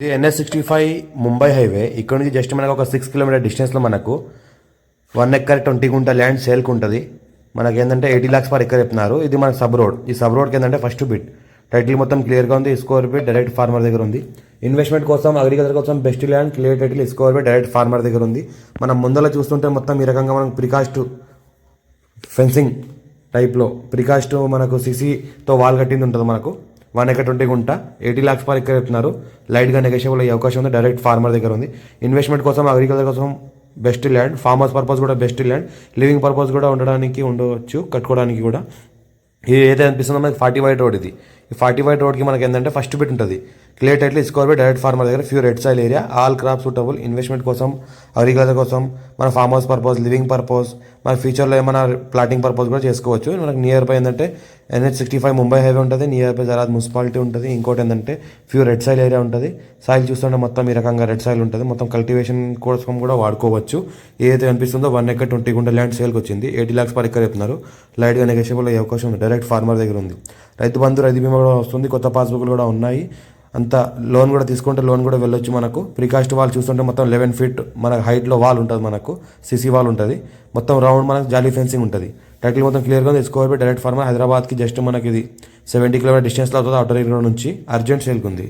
ఇది NS sixty five Mumbai highway ఇక్కడ నుంచి జస్ట్ మనకు ఒక సిక్స్ కిలోమీటర్ డిస్టెన్స్లో మనకు వన్ ఎక్కర్ ట్వంటీ గుంట ల్యాండ్ సేల్కి ఉంటుంది. మనకి ఏంటంటే ఎయిటీ ల్యాక్స్ పర్ ఎక్కర్ చెప్తున్నారు. ఇది మన సబ్ రోడ్ ఈ సబ్ రోడ్కి ఏంటంటే ఫస్ట్ బిట్ టైటిల్ మొత్తం క్లియర్గా ఉంది. స్కోర్ బిట్ డైరెక్ట్ ఫార్మర్ దగ్గర ఉంది. ఇన్వెస్ట్మెంట్ కోసం అగ్రికల్చర్ కోసం best land clear title score bit direct farmer దగ్గర ఉంది. మనం ముందర చూస్తుంటే మొత్తం ఈ రకంగా మనం ప్రికాస్ట్ ఫెన్సింగ్ టైప్లో ప్రికాస్ట్ మనకు సిసితో వాల్ కట్టింది ఉంటుంది మనకు. వన్ ఎకర్ ట్వంటీ గుంట ఎయిటీ ల్యాక్స్ పర్ ఎకర్ చెప్తున్నారు లైట్గా నెగోషియబుల్ అయ్యే అవకాశం ఉంది. డైరెక్ట్ ఫార్మర్ దగ్గర ఉంది. ఇన్వెస్ట్మెంట్ కోసం అగ్రికల్చర్ కోసం బెస్ట్ ల్యాండ్ ఫార్మర్స్ పర్పస్ కూడా బెస్ట్ ల్యాండ్ లివింగ్ పర్పస్ కూడా ఉండడానికి ఉండవచ్చు కట్టుకోవడానికి కూడా. ఇది ఏదైతే అనిపిస్తుందో మనకి ఫార్టీ వైట్ రోడ్ ఇది. ఈ ఫార్టీ వైట్ రోడ్కి మనకి ఏంటంటే ఫస్ట్ బిట్ ఉంటుంది. Clear title score by direct farmer దగ్గర few red soil area. All crop suitable. Investment కోసం అగ్రికల్చర్ కోసం మన farm house purpose living purpose మన ఫ్యూచర్లో ఏమైనా ప్లాటింగ్ పర్పస్ కూడా చేసుకోవచ్చు. మనకి నియర్ బై ఏంటంటే NH sixty five Mumbai highway ఉంటుంది. నియర్ బై జరాద్ మున్సిపాలిటీ ఉంటుంది. ఇంకోటి ఏంటంటే ఫ్యూ రెడ్ సాయిల్ ఏరియా ఉంటుంది. సాయిల్ చూస్తుంటే మొత్తం ఈ రకంగా రెడ్ సాయిల్ ఉంటుంది. మొత్తం కల్టివేషన్ కోసం కూడా వాడుకోవచ్చు. ఏదైతే అనిపిస్తుందో వన్ ఎకర్ ట్వంటీ గుంట ల్యాండ్ సేల్కి వచ్చింది. ఎయిటీ ల్యాక్స్ పర్ ఎకర్ చెప్తున్నారు. లైట్గా నెగోషియబుల్ అయ్యే అవకాశం ఉంది. డైరెక్ట్ ఫార్మర్ దగ్గర ఉంది. రైతు బంధు రైతు బీమా కూడా వస్తుంది కొత్త పాస్బుక్లు కూడా ఉన్నాయి. అంత లోన్ కూడా తీసుకుంటే లోన్ కూడా వెళ్ళొచ్చు మనకు. ప్రీకాస్ట్ వాల్ చూస్తుంటే మొత్తం లెవెన్ ఫీట్ మన హైట్లో వాల్ ఉంటుంది మనకు సిసి వాల్ ఉంటుంది. మొత్తం రౌండ్ మనకు జాలీ ఫెన్సింగ్ ఉంటుంది. టైటిల్ మొత్తం క్లియర్గా ఉంది స్కోర్ డైరెక్ట్ ఫార్మర్ హైదరాబాద్కి జస్ట్ మనకి ఇది సెవెంటీ కిలోమీటర్ డిస్టెన్స్లో అవుతుంది అవుటర్ ఏరియా నుంచి. అర్జెంట్ సేల్కి ఉంది